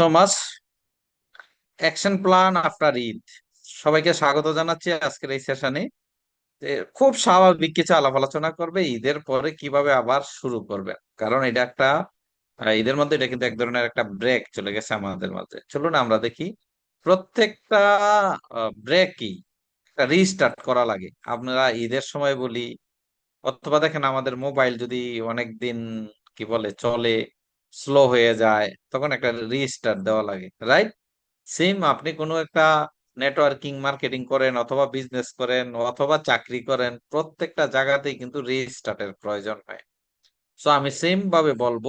So much. Action plan after Eid সবাইকে স্বাগত জানাচ্ছি আজকের এই সেশনে খুব স্বাভাবিক কিছু আলাপ আলোচনা করবে, ঈদের পরে কীভাবে আবার শুরু করবে। কারণ এটা একটা ঈদের মধ্যে এটা কিন্তু এক ধরনের একটা ব্রেক চলে গেছে আমাদের মাঝে চলুন আমরা দেখি প্রত্যেকটা ব্রেকই একটা রিস্টার্ট করা লাগে। আপনারা ঈদের সময় বলি, অথবা দেখেন আমাদের মোবাইল যদি অনেকদিন, কি বলে, চলে স্লো হয়ে যায়, তখন একটা রিস্টার্ট দেওয়া লাগে রাইট সেম আপনি কোনো একটা নেটওয়ার্কিং মার্কেটিং করেন অথবা বিজনেস করেন অথবা চাকরি করেন, প্রত্যেকটা জায়গাতেই কিন্তু রিস্টার্টের প্রয়োজন হয়। সো আমি সেম ভাবে বলব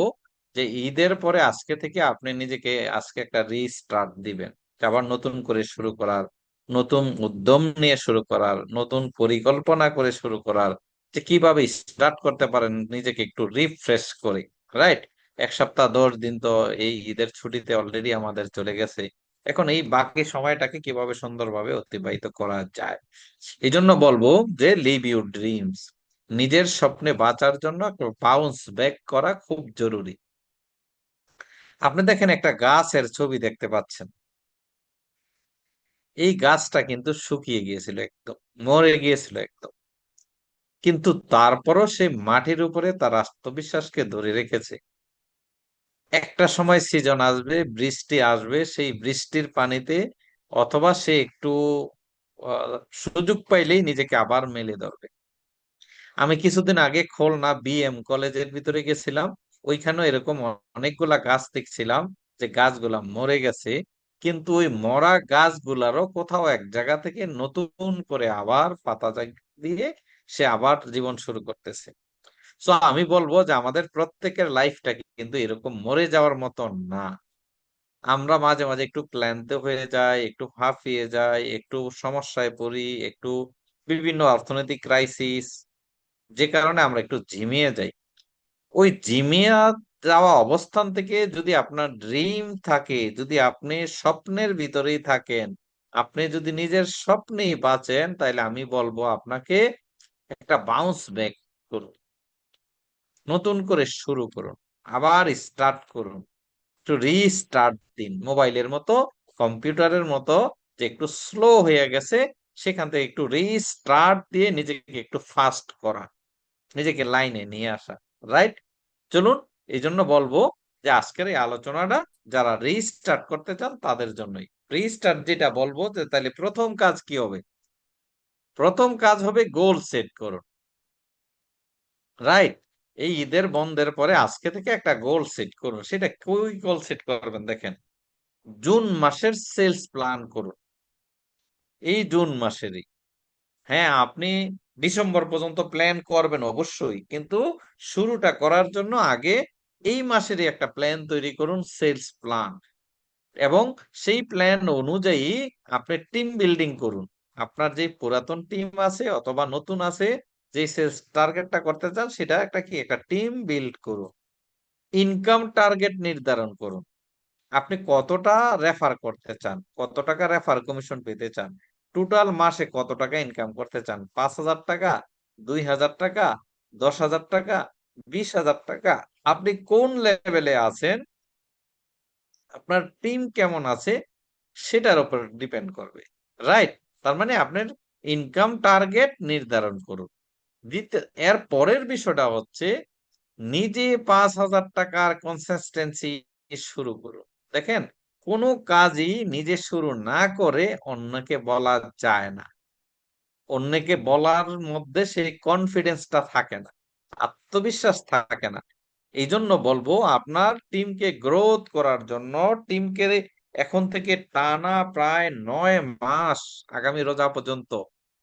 যে ঈদের পরে আজকে থেকে আপনি নিজেকে আজকে একটা রিস্টার্ট দিবেন। আবার নতুন করে শুরু করার, নতুন উদ্যম নিয়ে শুরু করার, নতুন পরিকল্পনা করে শুরু করার, যে কীভাবে স্টার্ট করতে পারেন নিজেকে একটু রিফ্রেশ করে রাইট এক সপ্তাহ দশ দিন তো এই ঈদের ছুটিতে অলরেডি আমাদের চলে গেছে। এখন এই বাকি সময়টাকে কীভাবে সুন্দরভাবে অতিবাহিত করা যায়? এই জন্য বলব যে লিভ ইউর ড্রিমস নিজের স্বপ্নে বাঁচার জন্য বাউন্স ব্যাক করা খুব জরুরি। আপনি দেখেন একটা গাছের ছবি দেখতে পাচ্ছেন। এই গাছটা কিন্তু শুকিয়ে গিয়েছিল একদম, মরে গিয়েছিল একদম। কিন্তু তারপরও সে মাটির উপরে তার আত্মবিশ্বাসকে ধরে রেখেছে। একটা সময় সিজন আসবে, বৃষ্টি আসবে, সেই বৃষ্টির পানিতে অথবা সে একটু সুযোগ পাইলেই নিজেকে আবার মেলে ধরবে। আমি কিছুদিন আগে খুলনা বিএম কলেজের ভিতরে গেছিলাম, ওইখানেও এরকম অনেকগুলা গাছ দেখছিলাম যে গাছগুলা মরে গেছে, কিন্তু ওই মরা গাছগুলারও কোথাও এক জায়গা থেকে নতুন করে আবার পাতা দিয়ে সে আবার জীবন শুরু করতেছে। সো আমি বলব যে আমাদের প্রত্যেকের লাইফটা কিন্তু এরকম মরে যাওয়ার মতো না। আমরা মাঝে মাঝে একটু ক্লান্ত হয়ে যাই, একটু হাঁফিয়ে যাই, একটু সমস্যায় পড়ি, একটু বিভিন্ন অর্থনৈতিক ক্রাইসিস যে কারণে আমরা একটু ঝিমিয়ে যাই। ওই ঝিমিয়ে যাওয়া অবস্থান থেকে যদি আপনার ড্রিম থাকে, যদি আপনি স্বপ্নের ভিতরেই থাকেন, আপনি যদি নিজের স্বপ্নেই বাঁচেন তাহলে আমি বলব আপনাকে একটা বাউন্স ব্যাক করুন। নতুন করে শুরু করুন। আবার স্টার্ট করুন। একটু রিস্টার্ট দিন। মোবাইলের মতো, কম্পিউটারের মতো, যে একটু স্লো হয়ে গেছে, সেখান থেকে একটু রিস্টার্ট দিয়ে নিজেকে একটু ফাস্ট করা। নিজেকে লাইনে নিয়ে আসা। রাইট চলুন এই জন্য বলব যে আজকের এই আলোচনাটা, যারা রিস্টার্ট করতে চান, তাদের জন্যই। রিস্টার্ট যেটা বলব যে তাহলে প্রথম কাজ কি হবে? প্রথম কাজ হবে গোল সেট করুন। রাইট এই ঈদের বন্ধের পরে আজকে থেকে একটা গোল সেট করুন সেটা কই গোল সেট করবেন দেখেন? জুন মাসের সেলস প্ল্যান করুন। এই জুন মাসেরই। হ্যাঁ আপনি ডিসেম্বর পর্যন্ত প্ল্যান করবেন অবশ্যই। কিন্তু শুরুটা করার জন্য আগে এই মাসেরই একটা প্ল্যান তৈরি করুন সেলস প্ল্যান এবং সেই প্ল্যান অনুযায়ী আপনি টিম বিল্ডিং করুন। আপনার যে পুরাতন টিম আছে অথবা নতুন আছে যে সেলস টার্গেটটা করতে চান, সেটা একটা কি? একটা টিম বিল্ড করুন। ইনকাম টার্গেট নির্ধারণ করুন। আপনি কতটা রেফার করতে চান? কত টাকা রেফার কমিশন পেতে চান? টোটাল মাসে কত টাকা ইনকাম করতে চান? পাঁচ হাজার টাকা, দুই হাজার টাকা, দশ হাজার টাকা, বিশ হাজার টাকা? আপনি কোন লেভেলে আছেন? আপনার টিম কেমন আছে? সেটার উপর ডিপেন্ড করবে। রাইট তার মানে আপনার ইনকাম টার্গেট নির্ধারণ করুন। এর পরের বিষয়টা হচ্ছে নিজে পাঁচ হাজার টাকার কনসিস্টেন্সি শুরু করুন। দেখেন, কোনো কাজই নিজে শুরু না করে অন্যকে বলা যায় না। অন্যকে বলার মধ্যে সেই কনফিডেন্সটা থাকে না, আত্মবিশ্বাস থাকে না। এই জন্য বলব, আপনার টিমকে গ্রোথ করার জন্য টিমকে এখন থেকে টানা প্রায় নয় মাস, আগামী রোজা পর্যন্ত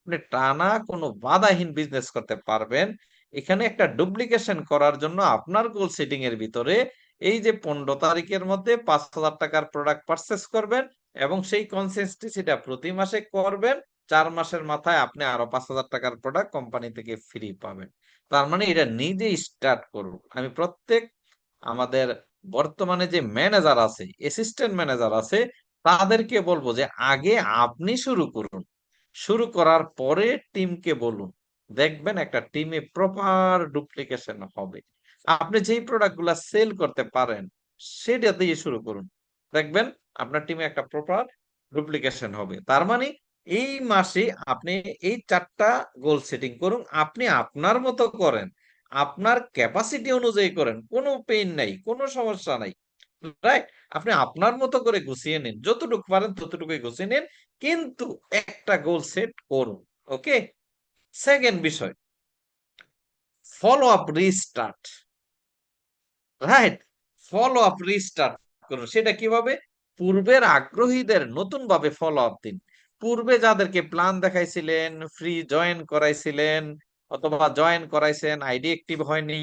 আপনি টানা কোনো বাধাহীন বিজনেস করতে পারবেন। এখানে একটা ডুপ্লিকেশন করার জন্য আপনার গোল সেটিং এর ভিতরে এই যে পনেরো তারিখের মধ্যে পাঁচ হাজার টাকার প্রোডাক্ট পারচেস করবেন এবং সেই কনসিস্টেন্সিটা প্রতি মাসে করবেন। চার মাসের মাথায় আপনি আরও পাঁচ হাজার টাকার প্রোডাক্ট কোম্পানি থেকে ফ্রি পাবেন। তার মানে এটা নিজেই স্টার্ট করুন। আমি প্রত্যেক আমাদের বর্তমানে যে ম্যানেজার আছে অ্যাসিস্ট্যান্ট ম্যানেজার আছে, তাদেরকে বলব যে আগে আপনি শুরু করুন। শুরু করার পরে টিমকে বলুন। দেখবেন একটা টিমে প্রপার ডুপ্লিকেশন হবে। আপনি যেই প্রোডাক্ট সেল করতে পারেন, সেটা দিয়ে শুরু করুন। দেখবেন আপনার টিমে একটা প্রপার ডুপ্লিকেশন হবে। তার মানে এই মাসে আপনি এই চারটা গোল সেটিং করুন। আপনি আপনার মতো করেন। আপনার ক্যাপাসিটি অনুযায়ী করেন। কোনো পেইন নাই, কোনো সমস্যা নাই। রাইট আপনি আপনার মতো করে গুছিয়ে নিন। যতটুকু পারেন ততটুকুই গুছিয়ে নিন। কিন্তু একটা গোল সেট করুন ওকে সেকেন্ড বিষয় follow up restart right follow up restart করুন, সেটা কীভাবে? পূর্বের আগ্রহীদের নতুন ভাবে ফলো আপ দিন। পূর্বে যাদেরকে প্ল্যান দেখাইছিলেন ফ্রি জয়েন করাইছিলেন, অথবা জয়েন করাইছেন আইডি অ্যাক্টিভ হয়নি,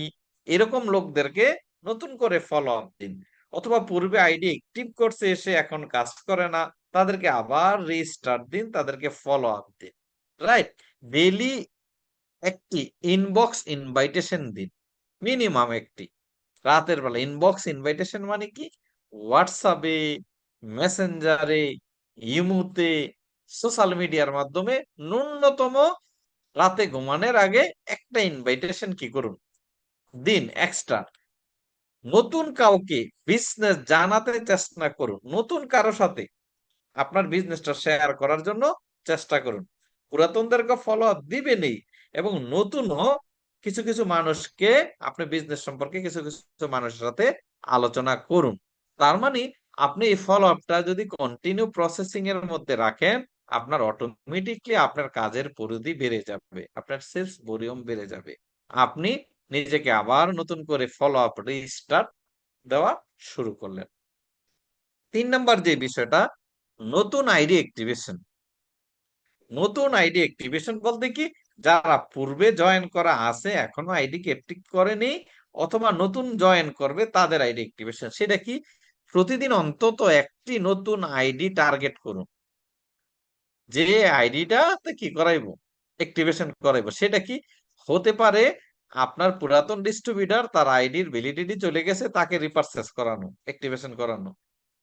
এরকম লোকদেরকে নতুন করে ফলো আপ দিন। অথবা পূর্বে আইডি অ্যাক্টিভ করছে এসে এখন কাজ করে না। তাদেরকে আবার রিস্টার্ট দিন, তাদেরকে ফলো আপ দিন রাইট ডেইলি একটি ইনবক্স ইনভাইটেশন দিন মিনিমাম একটি। রাতের বেলা ইনবক্স ইনভাইটেশন মানে কি? হোয়াটসঅ্যাপে মেসেঞ্জারে ইমুতে সোশ্যাল মিডিয়ার মাধ্যমে ন্যূনতম রাতে ঘুমানোর আগে একটা ইনভাইটেশন কি করুন? দিন এক্সট্রা নতুন কাউকে বিজনেস জানাতে চেষ্টা করুন। নতুন কারও সাথে আপনার বিজনেসটা শেয়ার করার জন্য চেষ্টা করুন। পুরাতনদেরকে ফলো আপ দিবেনই এবং নতুনও কিছু কিছু মানুষকে আপনি বিজনেস সম্পর্কে কিছু কিছু মানুষের সাথে আলোচনা করুন। তার মানে আপনি এই ফলো আপটা যদি কন্টিনিউ প্রসেসিং এর মধ্যে রাখেন, আপনার অটোমেটিকলি আপনার কাজের পরিধি বেড়ে যাবে, আপনার সেলস ভলিউম বেড়ে যাবে। আপনি নিজেকে আবার নতুন করে ফলো আপ রিস্টার্ট দেওয়া শুরু করলেন। তিন নাম্বার যে বিষয়টা নতুন আইডি অ্যাক্টিভেশন নতুন আইডি অ্যাক্টিভেশন বলতে কি, যারা পূর্বে জয়েন করা আছে, এখনও আইডি অ্যাক্টিভ করেনি, অথবা নতুন জয়েন করবে, তাদের আইডি অ্যাক্টিভেশন সেটা কি? প্রতিদিন অন্তত একটি নতুন আইডি টার্গেট করুন। যে আইডিটাতে কি করাইবো? অ্যাক্টিভেশন করাইবো। সেটা কি? হতে পারে আপনার পুরাতন ডিস্ট্রিবিউটার তার আইডির ভ্যালিডিটি চলে গেছে, তাকে রিপারচেস করানো অ্যাক্টিভেশন করানো।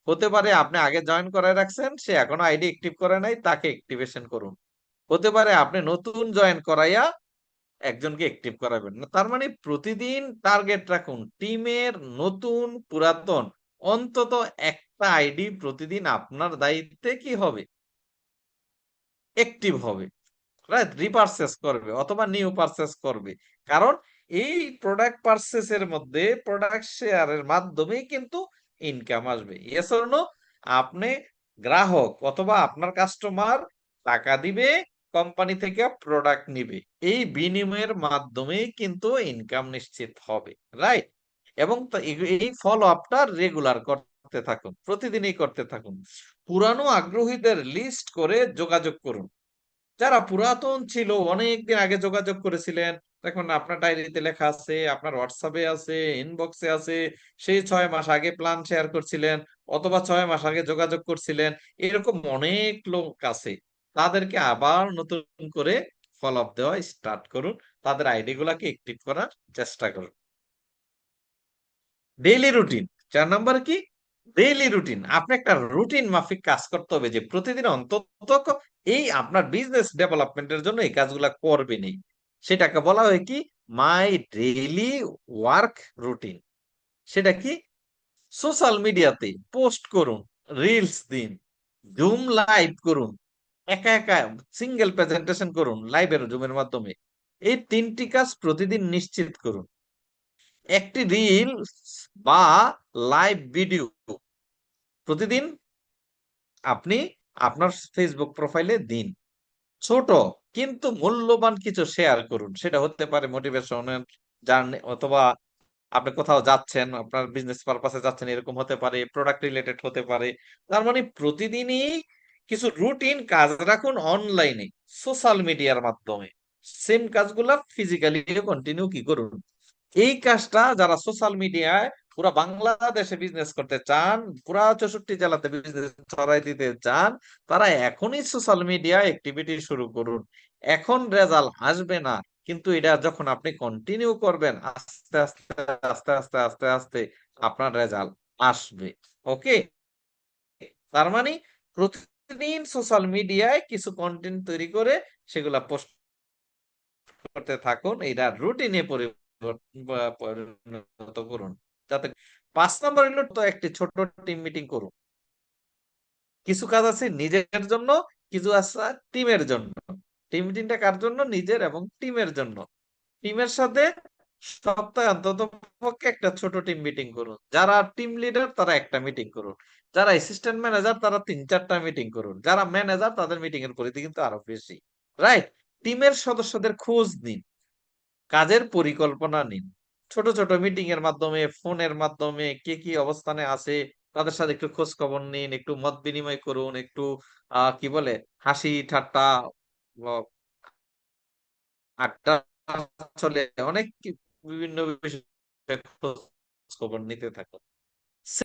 হতে পারে আপনি আগে জয়েন করায় রাখছেন, সে এখনও আইডি অ্যাক্টিভ করে নাই, তাকে অ্যাক্টিভেশন করুন। হতে পারে আপনি নতুন জয়েন করাইয়া একজনকে অ্যাক্টিভ করাবেন। না তার মানে প্রতিদিন টার্গেট রাখুন, টিমের নতুন, পুরাতন, অন্তত একটা আইডি প্রতিদিন আপনার দায়িত্বে কি হবে? অ্যাক্টিভ হবে রাইট রিপারচেস করবে অথবা নিউ পারচেস করবে। কারণ এই প্রোডাক্ট পারচেস এর মধ্যে প্রোডাক্ট শেয়ারের মাধ্যমে কিন্তু ইনকাম আসবে। আপনি গ্রাহক অথবা আপনার কাস্টমার টাকা দিবে কোম্পানি থেকে প্রোডাক্ট নিবে। এই বিনিময়ের মাধ্যমে কিন্তু ইনকাম নিশ্চিত হবে রাইট এবং এই ফলো আপটা রেগুলার করতে থাকুন, প্রতিদিনই করতে থাকুন। পুরানো আগ্রহীদের লিস্ট করে যোগাযোগ করুন। যারা পুরাতন ছিল, অনেকদিন আগে যোগাযোগ করেছিলেন। দেখুন, আপনার ডায়েরিতে লেখা আছে, আপনার হোয়াটসঅ্যাপে আছে ইনবক্সে আছে, সেই ছয় মাস আগে প্ল্যান শেয়ার করছিলেন অথবা ছয় মাস আগে যোগাযোগ করছিলেন। এরকম অনেক লোক আছে, তাদেরকে আবার নতুন করে ফলো আপ দেওয়া স্টার্ট করুন। তাদের আইডি গুলাকে অ্যাক্টিভ করার চেষ্টা করুন। ডেইলি রুটিন চার নাম্বার কি? ডেইলি রুটিন আপনি একটা রুটিন মাফিক কাজ করতে হবে যে প্রতিদিন অন্তত এই আপনার বিজনেস ডেভেলপমেন্টের জন্য এই কাজগুলা করবেনই। সেটাকে বলা হয় কি? মাই ডেইলি ওয়ার্ক রুটিন সেটা কি? সোশ্যাল মিডিয়াতে পোস্ট করুন রিলস দিন জুম লাইভ করুন, একা একা সিঙ্গেল প্রেজেন্টেশন করুন লাইভের জুমের মাধ্যমে। এই তিনটি কাজ প্রতিদিন নিশ্চিত করুন। একটি রিল বা লাইভ ভিডিও প্রতিদিন আপনি আপনার ফেসবুক প্রোফাইলে দিন। ছোট, কিন্তু মূল্যবান কিছু শেয়ার করুন। সেটা হতে পারে মোটিভেশনের জার্নি অথবা আপনি কোথাও যাচ্ছেন, আপনার বিজনেস পারপাসে যাচ্ছেন, এরকম হতে পারে প্রোডাক্ট রিলেটেড হতে পারে। তার মানে প্রতিদিনই কিছু রুটিন কাজ রাখুন অনলাইনে সোশ্যাল মিডিয়ার মাধ্যমে। সেম কাজগুলা ফিজিক্যালি কন্টিনিউ কি করুন? এই কাজটা যারা সোশ্যাল মিডিয়ায় পুরা বাংলাদেশে বিজনেস করতে চান, পুরা চৌষট্টি জেলাতে বিজনেস ছড়াই দিতে চান, তারা এখনই সোশ্যাল মিডিয়া অ্যাক্টিভিটি শুরু করুন। এখন রেজাল্ট আসবে না, কিন্তু এটা যখন আপনি কন্টিনিউ করবেন, আস্তে আস্তে আস্তে আস্তে আস্তে আস্তে আপনার রেজাল্ট আসবে। ওকে তার মানে প্রতিদিন সোশ্যাল মিডিয়ায় কিছু কন্টেন্ট তৈরি করে সেগুলা পোস্ট করতে থাকুন, এটা রুটিনে পরিণত করুন। যাতে পাঁচ নম্বর হলো তো একটি ছোট টিম মিটিং করুন কিছু কাজ আছে নিজের জন্য, কিছু আছে টিমের জন্য। টিম মিটিংটা কার জন্য? নিজের এবং টিমের জন্য। টিমের সাথে সপ্তাহে অন্তত পক্ষে একটা ছোট টিম মিটিং করুন। যারা টিম লিডার তারা একটা মিটিং করুন। যারা অ্যাসিস্ট্যান্ট ম্যানেজার তারা তিন চারটা মিটিং করুন। যারা ম্যানেজার তাদের মিটিং এর পরিধি কিন্তু আরও বেশি। রাইট টিমের সদস্যদের খোঁজ নিন। কাজের পরিকল্পনা নিন। ছোট ছোট মিটিং এর মাধ্যমে ফোনের মাধ্যমে কে কি অবস্থানে আছে, তাদের সাথে একটু খোঁজ খবর নিন, একটু মত বিনিময় করুন, একটু কি বলে, হাসি ঠাট্টা চলে, অনেক বিভিন্ন খোঁজ খবর নিতে থাকুন।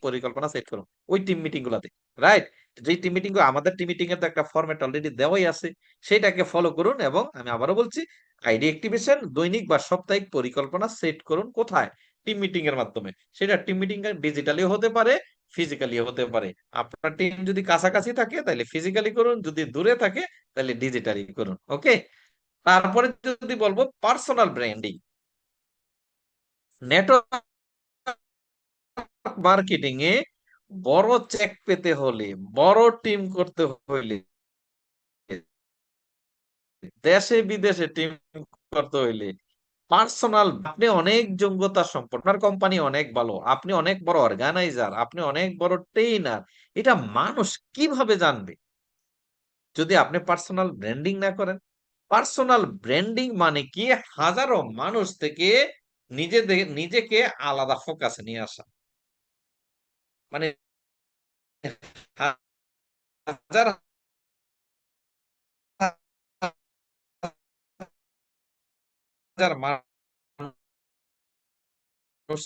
পরিকল্পনা সেট করুন। ওই টিম মিটিং গুলাতে রাইট যে টিম মিটিং আমাদের টিম মিটিং এর তো একটা ফরম্যাট অলরেডি দেওয়াই আছে, সেটাকে ফলো করুন এবং আমি আবারও বলছি আইডি অ্যাক্টিভেশন দৈনিক বা সাপ্তাহিক পরিকল্পনা সেট করুন কোথায়? টিম মিটিং এর মাধ্যমে। সেটা টিম মিটিং ডিজিটালি হতে পারে ফিজিক্যালি হতে পারে। আপনার টিম যদি কাছাকাছি থাকে, তাহলে ফিজিক্যালি করুন, যদি দূরে থাকে, তাহলে ডিজিটালি করুন ওকে তারপরে যদি বলব পার্সোনাল ব্র্যান্ডিং নেটওয়ার্ক মার্কেটিং এ বড় চেক পেতে হলে, বড় টিম করতে হলে, দেশে বিদেশে টিম করতে হইলে পার্সোনাল আপনি অনেক যোগ্যতা সম্পন্ন, আপনার কোম্পানি অনেক ভালো, আপনি অনেক বড় অর্গানাইজার আপনি অনেক বড় ট্রেইনার এটা মানুষ কীভাবে জানবে? যদি আপনি পার্সোনাল ব্র্যান্ডিং না করেন পার্সোনাল ব্র্যান্ডিং মানে কি? হাজারো মানুষ থেকে নিজেদের, নিজেকে আলাদা ফোকাসে নিয়ে আসা। মানে হাজার হাজার মানুষ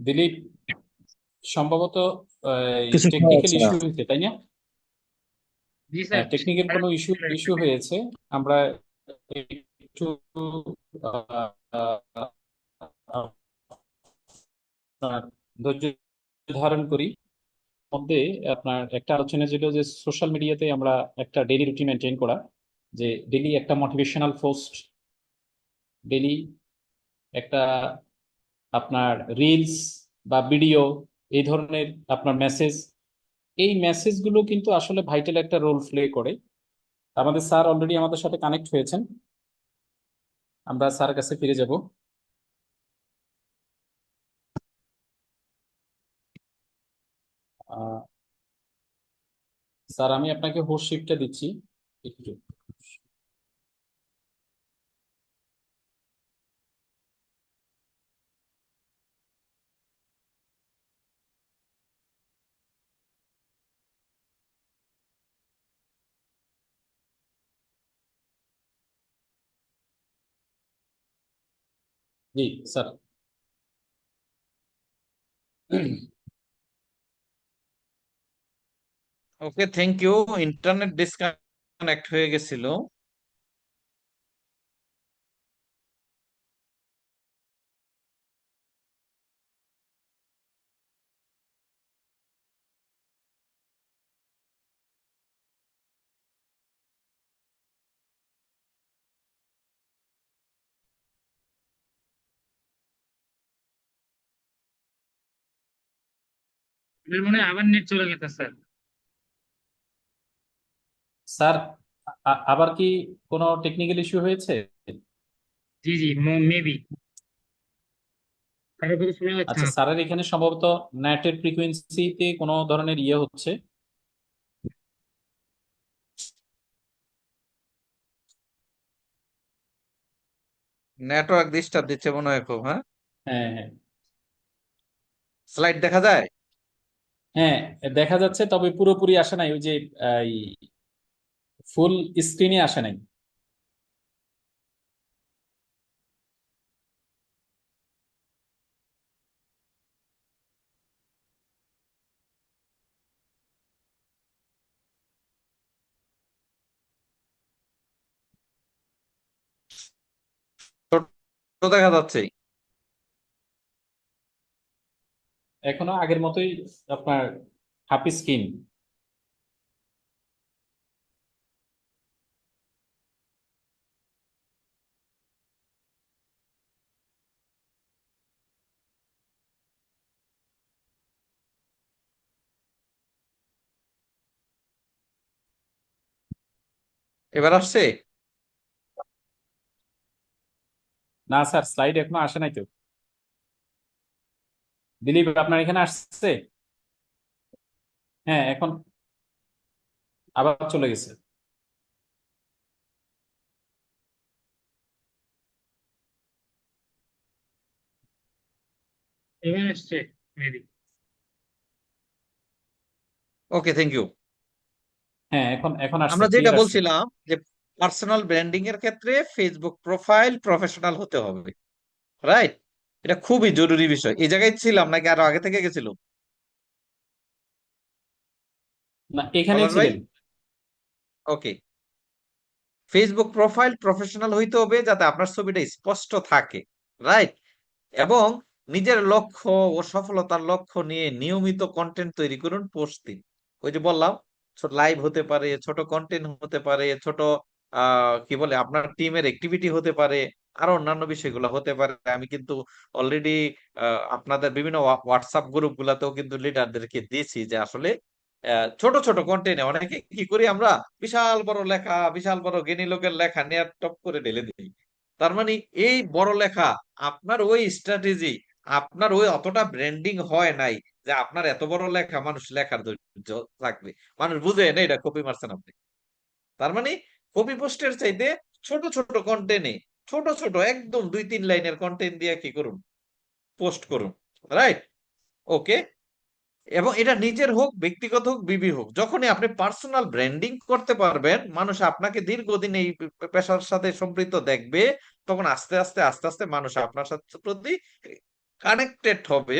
দিলীপ সম্ভবত টেকনিক্যাল ইস্যু হয়েছে তাই না? টেকনিক্যাল কোনো ইস্যু ইস্যু হয়েছে? আমরা একটু ধৈর্য ধারণ করি। মধ্যে আপনার একটা আলোচনা ছিল যে সোশ্যাল মিডিয়াতে আমরা একটা ডেইলি রুটিন মেনটেন করা যে ডেইলি একটা মোটিভেশনাল পোস্ট ডেইলি একটা আপনার রিলস বা ভিডিও এই ধরনের আপনার মেসেজ এই মেসেজগুলো কিন্তু আসলে ভাইটাল একটা রোল প্লে করে। আমাদের স্যার অলরেডি আমাদের সাথে কানেক্ট হয়েছেন। আমরা স্যার কাছে ফিরে যাব। স্যার আমি আপনাকে হোস্ট শিফটটা দিচ্ছি। একটু। জি sir. Okay thank you internet disconnect হয়ে গেছিল। আমার মনে হয় আবার নেট চলে গেছে স্যার স্যার আবার কি কোনো টেকনিক্যাল ইস্যু হয়েছে? জি জি মেবি কারও কথা শোনা যাচ্ছে? আচ্ছা স্যারের এখানে সম্ভবত নেটের ফ্রিকোয়েন্সিতে কোনো ধরনের ইয়ে হচ্ছে? নেটওয়ার্ক ডিস্টার্ব দিচ্ছে মনে হয় খুব হ্যাঁ? হ্যাঁ হ্যাঁ। স্লাইড দেখা যায়? হ্যাঁ দেখা যাচ্ছে তবে পুরোপুরি আসে নাই, ওই যে ফুল স্ক্রিনে আসে নাই। তো দেখা যাচ্ছে। এখনও আগের মতোই আপনার হাফ স্ক্রিন এবার আসছে? না স্যার স্লাইড এখনও আসে নাই তো। দিলীপ আপনার এখানে আসছে? হ্যাঁ এখন আবার চলে গেছে। ওকে থ্যাংক ইউ হ্যাঁ এখন এখন আমরা যেটা বলছিলাম যে পার্সোনাল ব্র্যান্ডিং এর ক্ষেত্রে ফেসবুক প্রোফাইল প্রফেশনাল হতে হবে রাইট এটা খুবই জরুরি বিষয়। এই জায়গায় ছিলাম নাকি আরও আগে থেকে গেছিল না ভাই? ছিলেন। ওকে। ফেসবুক প্রোফাইল প্রফেশনাল হইতে হবে যাতে আপনার ছবিটা স্পষ্ট থাকে রাইট এবং নিজের লক্ষ্য ও সফলতার লক্ষ্য নিয়ে নিয়মিত কন্টেন্ট তৈরি করুন পোস্ট দিন ওই যে বললাম ছোট লাইভ হতে পারে ছোট কন্টেন্ট হতে পারে ছোট আহ কি বলে আপনার টিমের অ্যাক্টিভিটি হতে পারে আরও অন্যান্য বিষয়গুলো হতে পারে। আমি কিন্তু অলরেডি আপনাদের বিভিন্ন হোয়াটসঅ্যাপ গ্রুপ গুলাতেও কিন্তু লিডারদেরকে দিয়েছি যে আসলে ছোট ছোট কন্টেন্টে অনেকে কি করি আমরা বিশাল বড় লেখা, বিশাল বড় জ্ঞানী লোকের লেখা নিয়ে টপ করে ঢেলে দিই। তার মানে এই বড় লেখা আপনার ওই স্ট্র্যাটেজি আপনার ওই অতটা ব্র্যান্ডিং হয় নাই যে আপনার এত বড় লেখা মানুষ লেখার ধৈর্য থাকবে। মানুষ বুঝে না এটা কপি মারছেন আপনি। তার মানে কপি পোস্টের চাইতে ছোট ছোট কন্টেন্টে ছোট ছোট, একদম দুই, তিন লাইনের কন্টেন্ট দিয়ে কি করুন? পোস্ট করুন রাইট ওকে এবং এটা নিজের হোক, ব্যক্তিগত হোক, বিবি হোক, যখনই আপনি পার্সোনাল ব্র্যান্ডিং করতে পারবেন, মানুষ আপনাকে দীর্ঘদিন এই পেশার সাথে সম্পৃক্ত দেখবে, তখন আস্তে আস্তে আস্তে আস্তে মানুষ আপনার সাথে প্রতি কানেক্টেড হবে।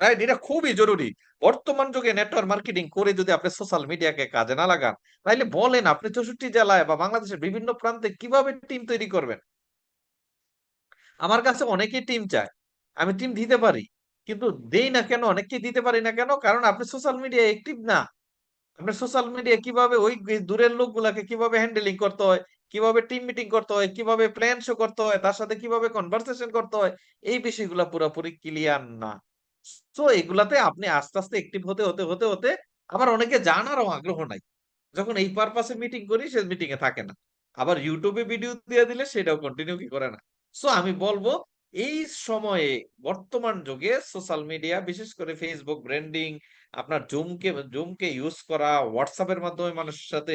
রাইট এটা খুবই জরুরি। বর্তমান যুগে নেটওয়ার্ক মার্কেটিং করে যদি আপনি সোশ্যাল মিডিয়াকে কাজে না লাগান তাহলে বলেন আপনি চৌষট্টি জেলায় বা বাংলাদেশের বিভিন্ন প্রান্তে কীভাবে টিম তৈরি করবেন? আমার কাছে অনেকেই টিম চায়, আমি টিম দিতে পারি, কিন্তু দেই না কেন অনেককে দিতে পারি না কেন? কারণ আপনি সোশ্যাল মিডিয়া অ্যাক্টিভ না। আপনি সোশ্যাল মিডিয়া কীভাবে ওই দূরের লোকগুলাকে কীভাবে হ্যান্ডেলিং করতে হয়, কীভাবে টিম মিটিং করতে হয়, কীভাবে প্ল্যান শো করতে হয়, তার সাথে কীভাবে কনভারসেশন করতে হয়, এই বিষয়গুলো পুরোপুরি ক্লিয়ার না। তো এগুলাতে আপনি আস্তে আস্তে অ্যাক্টিভ হতে হতে হতে হতে আবার অনেকে জানারও আগ্রহ নাই। যখন এই পারপাসে মিটিং করি, সে মিটিং এ থাকে না। আবার ইউটিউবে ভিডিও দিয়ে দিলে সেটাও কন্টিনিউ কি করে না। সো আমি বলব, এই সময়ে, বর্তমান যুগে সোশ্যাল মিডিয়া বিশেষ করে ফেসবুক ব্র্যান্ডিং আপনার জুমকে জুমকে ইউজ করা হোয়াটসঅ্যাপের মাধ্যমে মানুষের সাথে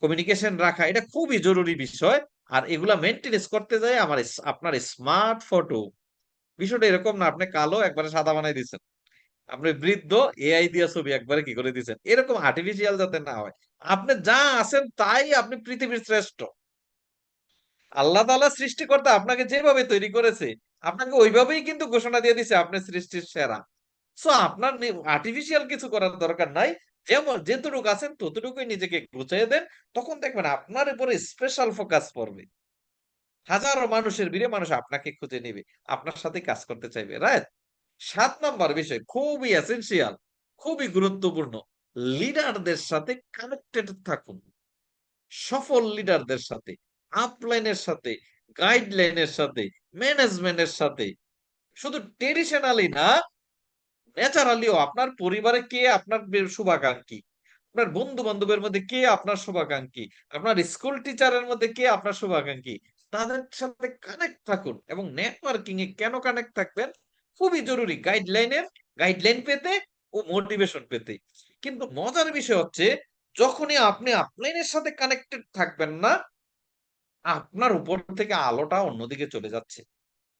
কমিউনিকেশন রাখা, এটা খুবই জরুরি বিষয়। আর এগুলা মেনটেনেন্স করতে যায় আমার আপনার স্মার্ট ফটো বিষয়টা এরকম না, আপনি কালো একবারে সাদা বানাই দিচ্ছেন আপনি বৃদ্ধ এআই দিয়া ছবি একবারে কি করে দিচ্ছেন এরকম আর্টিফিশিয়াল যাতে না হয়। আপনি যা আছেন তাই আপনি পৃথিবীর শ্রেষ্ঠ। আল্লাহ তাআলা সৃষ্টিকর্তা আপনাকে যেভাবে তৈরি করেছে, আপনাকে ওইভাবেই কিন্তু ঘোষণা দিয়ে দিছে আপনি সৃষ্টির সেরা। সো আপনার আর্টিফিশিয়াল কিছু করার দরকার নাই। যেমন, যেতটুকু আছেন ততটুকুই নিজেকে গুছিয়ে দেন, তখন দেখবেন আপনার উপরে স্পেশাল ফোকাস পড়বে। হাজারো মানুষের ভিড়ে মানুষ আপনাকে খুঁজে নেবে, আপনার সাথে কাজ করতে চাইবে রাইট সাত নাম্বার বিষয়, খুবই এসেন্সিয়াল খুবই গুরুত্বপূর্ণ লিডারদের সাথে কানেক্টেড থাকুন। সফল লিডারদের সাথে আপলাইনের সাথে গাইডলাইনের সাথে ম্যানেজমেন্টের সাথে। শুধু ট্রেডিশনালি না ন্যাচারালিও আপনার পরিবারে কে আপনার শুভাকাঙ্ক্ষী? আপনার বন্ধু বান্ধবের মধ্যে কে আপনার শুভাকাঙ্ক্ষী? আপনার স্কুল টিচারের মধ্যে কে আপনার শুভাকাঙ্ক্ষী? তাদের সাথে কানেক্ট থাকুন এবং নেটওয়ার্কিং এ কেন কানেক্ট থাকবেন? খুবই জরুরি। গাইডলাইনের গাইডলাইন পেতে ও মোটিভেশন পেতে। কিন্তু মজার বিষয় হচ্ছে, যখনই আপনি আপলাইনের সাথে কানেক্টেড থাকবেন না, আপনার উপর থেকে আলোটা অন্যদিকে চলে যাচ্ছে।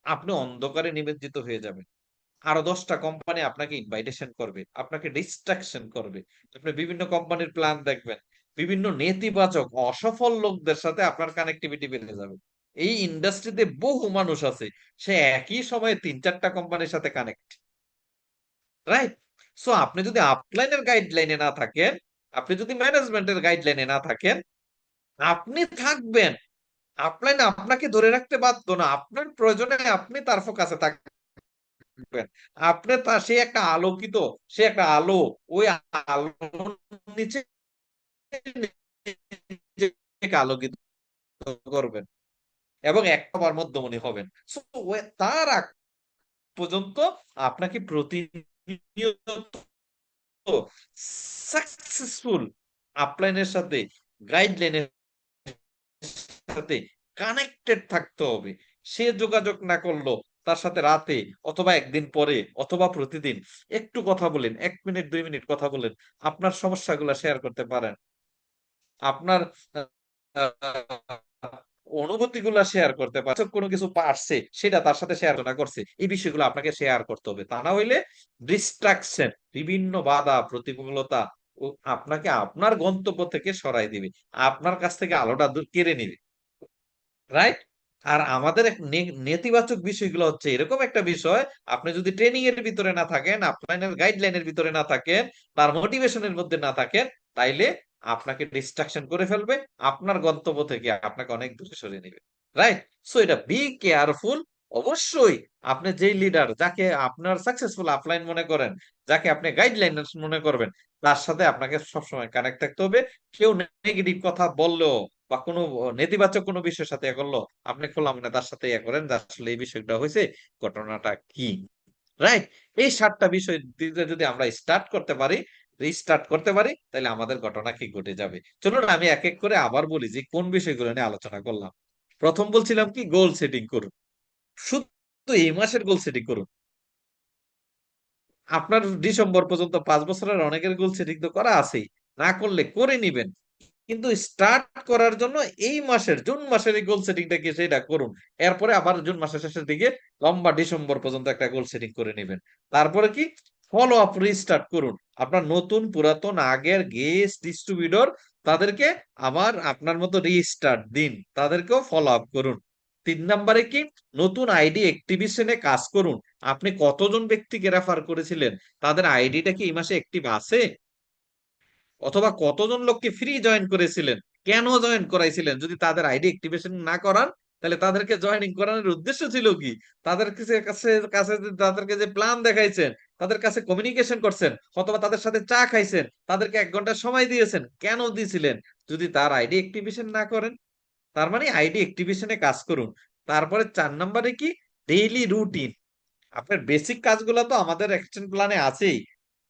আপনি অন্ধকারে নিমজ্জিত হয়ে যাবেন। আরও দশটা কোম্পানি আপনাকে ইনভাইটেশন করবে, আপনাকে ডিস্ট্রাকশন করবে। আপনি বিভিন্ন কোম্পানির প্ল্যান দেখবেন। বিভিন্ন নেতিবাচক, অসফল লোকদের সাথে আপনার কানেক্টিভিটি বেড়ে যাবে। এই ইন্ডাস্ট্রিতে বহু মানুষ আছে। সে একই সময়ে তিন চারটা কোম্পানির সাথে কানেক্ট রাইট সো আপনি যদি আপলাইনের গাইডলাইনে না থাকেন, আপনি যদি ম্যানেজমেন্টের গাইডলাইনে না থাকেন, আপনি থাকবেন। আপলাইন আপনাকে ধরে রাখতে বাধ্য না। আপনার প্রয়োজনে আপনি তার ফোকাসে থাকবেন। আপনি তার সে একটা আলোকিত, সে একটা আলো, ওই আলো নিচে আলোকিত করবেন। এবং একবার মধ্যমণি হবেন তার আগ পর্যন্ত আপনাকে প্রতিনিয়ত সাকসেসফুল আপলাইনের সাথে গাইডলাইনের সাথে কানেক্টেড থাকতে হবে। সে যোগাযোগ না করল, তার সাথে রাতে অথবা একদিন পরে অথবা প্রতিদিন একটু কথা বলেন, এক মিনিট, দুই মিনিট কথা বলেন, আপনার সমস্যাগুলো শেয়ার করতে পারেন। আপনার অনুভূতি গুলা শেয়ার করতে পারছে, কোনো কিছু পারছে, সেটা তার সাথে শেয়ার না করছে, এই বিষয়গুলো আপনাকে শেয়ার করতে হবে। তা না হইলে ডিস্ট্রাকশন বিভিন্ন বাধা, প্রতিকূলতা আপনাকে আপনার গন্তব্য থেকে সরাই দিবে, আপনার কাছ থেকে আলোটা দূর কেড়ে নিবে। রাইট আর আমাদের নেতিবাচক বিষয়গুলো হচ্ছে, এরকম একটা বিষয়, আপনি যদি ট্রেনিং এর ভিতরে না থাকেন, আপনার গাইডলাইনের ভিতরে না থাকেন, তার মোটিভেশনের মধ্যে না থাকেন, তাইলে আপনাকে ডিস্ট্রাকশন করে ফেলবে, আপনার গন্তব্য থেকে আপনাকে অনেক দূরে সরিয়ে নেবে। রাইট সো এটা বি কেয়ারফুল অবশ্যই আপনি যেই লিডার যাকে আপনার সাকসেসফুল আপলাইন মনে করেন, যাকে আপনি গাইডলাইন মনে করবেন, তার সাথে আপনাকে সবসময় কানেক্ট থাকতে হবে। কেউ নেগেটিভ কথা বললেও বা কোনো নেতিবাচক কোনো বিষয়ের সাথে করল আপনি খোলা মানে তার সাথে ইয়ে করেন আসলে এই বিষয়টা হয়েছে, ঘটনাটা কি? রাইট এই সাতটা বিষয় দিয়ে যদি আমরা স্টার্ট করতে পারি রিস্টার্ট করতে পারি, তাহলে আমাদের ঘটনা কি ঘটে যাবে? চলুন আমি এক এক করে আবার বলি যে কোন বিষয়গুলো নিয়ে আলোচনা করলাম। প্রথম বলছিলাম কি গোল সেটিং করুন। শুধু এই মাসের গোল সেটিং করুন। আপনার ডিসেম্বর পর্যন্ত পাঁচ বছরের অনেকের গোল সেটিং তো করা আছেই। না করলে করে নিবেন। কিন্তু স্টার্ট করার জন্য এই মাসের, জুন মাসের এই গোল সেটিংটা কি সেটা করুন। এরপরে আবার জুন মাসের শেষের দিকে লম্বা ডিসেম্বর পর্যন্ত একটা গোল সেটিং করে নেবেন। তারপরে কি? ফলো আপ রিস্টার্ট করুন। আপনার নতুন, পুরাতন, আগের গেস্ট ডিস্ট্রিবিউটর তাদেরকে আবার আপনার মতো রিস্টার্ট দিন। তাদেরকেও ফলো আপ করুন। তিন নম্বরে কি? নতুন আইডি অ্যাক্টিভেশনে কাজ করুন। আপনি কতজন ব্যক্তিকে রেফার করেছিলেন? তাদের আইডিটা কি এই মাসে অ্যাক্টিভ আছে? অথবা কতজন লোককে ফ্রি জয়েন করেছিলেন? কেন জয়েন করাইছিলেন? যদি তাদের আইডি অ্যাক্টিভেশন না করান, তাহলে তাদেরকে জয়েনিং করানোর উদ্দেশ্য ছিল কি? তাদের কাছে কাছে তাদেরকে যে প্ল্যান দেখাইছেন তাদের কাছে কমিউনিকেশন করছেন, অথবা তাদের সাথে চা খাইছেন, তাদেরকে এক ঘণ্টা সময় দিয়েছেন, কেন দিয়েছিলেন যদি তার আইডি অ্যাক্টিভেশন না করেন, তার মানে আইডি অ্যাক্টিভেশনে কাজ করুন। তারপরে চার নম্বরে কি? ডেইলি রুটিন আপনার বেসিক কাজগুলো তো আমাদের অ্যাকশন প্ল্যানে আছেই।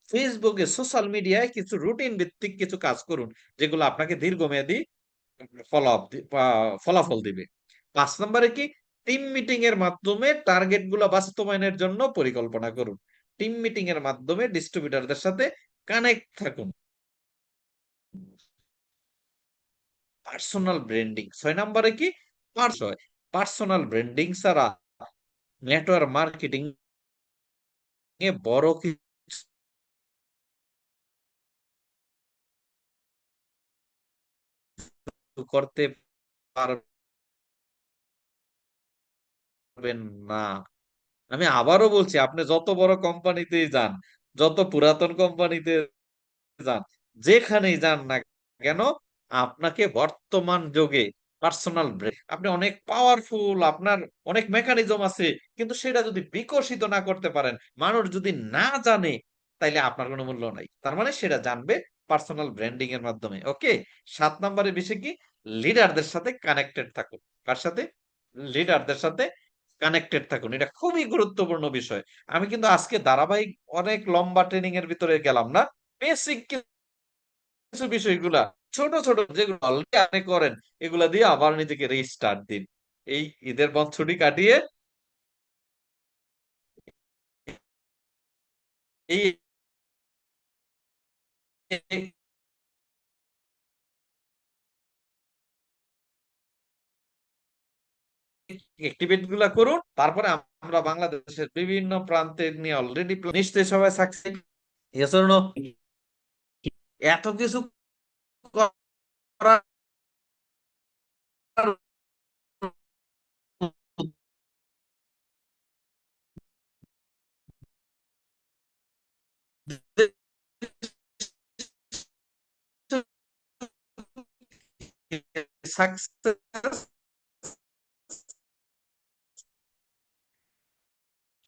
ফেসবুকে সোশ্যাল মিডিয়ায় কিছু রুটিন ভিত্তিক কিছু কাজ করুন, যেগুলো আপনাকে দীর্ঘমেয়াদী ফলাফল দিবে। পাঁচ নম্বরে কি? টিম মিটিং এর মাধ্যমে টার্গেটগুলো বাস্তবায়নের জন্য পরিকল্পনা করুন। টিম মিটিং এর মাধ্যমে ডিস্ট্রিবিউটরদের সাথে কানেক্ট থাকুন। পার্সোনাল ব্র্যান্ডিং ছয় নম্বরে কি? পার্সোনাল ব্র্যান্ডিং ছাড়া নেটওয়ার্ক মার্কেটিং এ বড় কিছু করতে পারবেন না। আমি আবারও বলছি, আপনি যত বড় কোম্পানিতেই যান, যত পুরাতন কোম্পানিতে যান, যেখানেই যান না কেন, আপনাকে বর্তমান যুগে পার্সোনাল আপনি অনেক পাওয়ারফুল আপনার অনেক মেকানিজম আছে, কিন্তু সেটা যদি বিকশিত না করতে পারেন, মানুষ যদি না জানে, তাইলে আপনার কোনো মূল্য নাই। তার মানে সেটা জানবে পার্সোনাল ব্র্যান্ডিং এর মাধ্যমে ওকে সাত নম্বরে বিষয় কি? লিডারদের সাথে কানেক্টেড থাকুন। কার সাথে? লিডারদের সাথে কানেক্টেড থাকুন, এটা খুবই গুরুত্বপূর্ণ বিষয়। আমি কিন্তু আজকে ধারাবাহিক অনেক লম্বা ট্রেনিং এর ভিতরে গেলাম না। বেসিক কিছু বিষয়গুলা, ছোট ছোট যেগুলো অলরেডি আপনি করেন, এগুলা দিয়ে আবার নিজেকে রিস্টার্ট দিন। এই ঈদের বন্ধ ছুটি কাটিয়ে এই অ্যাক্টিভিটি গুলা করুন, তারপরে আমরা বাংলাদেশের বিভিন্ন প্রান্তে নিয়ে অলরেডি নিশ্চয়ই সবাই সাকসেস এজন্য এত কিছু সাকসেস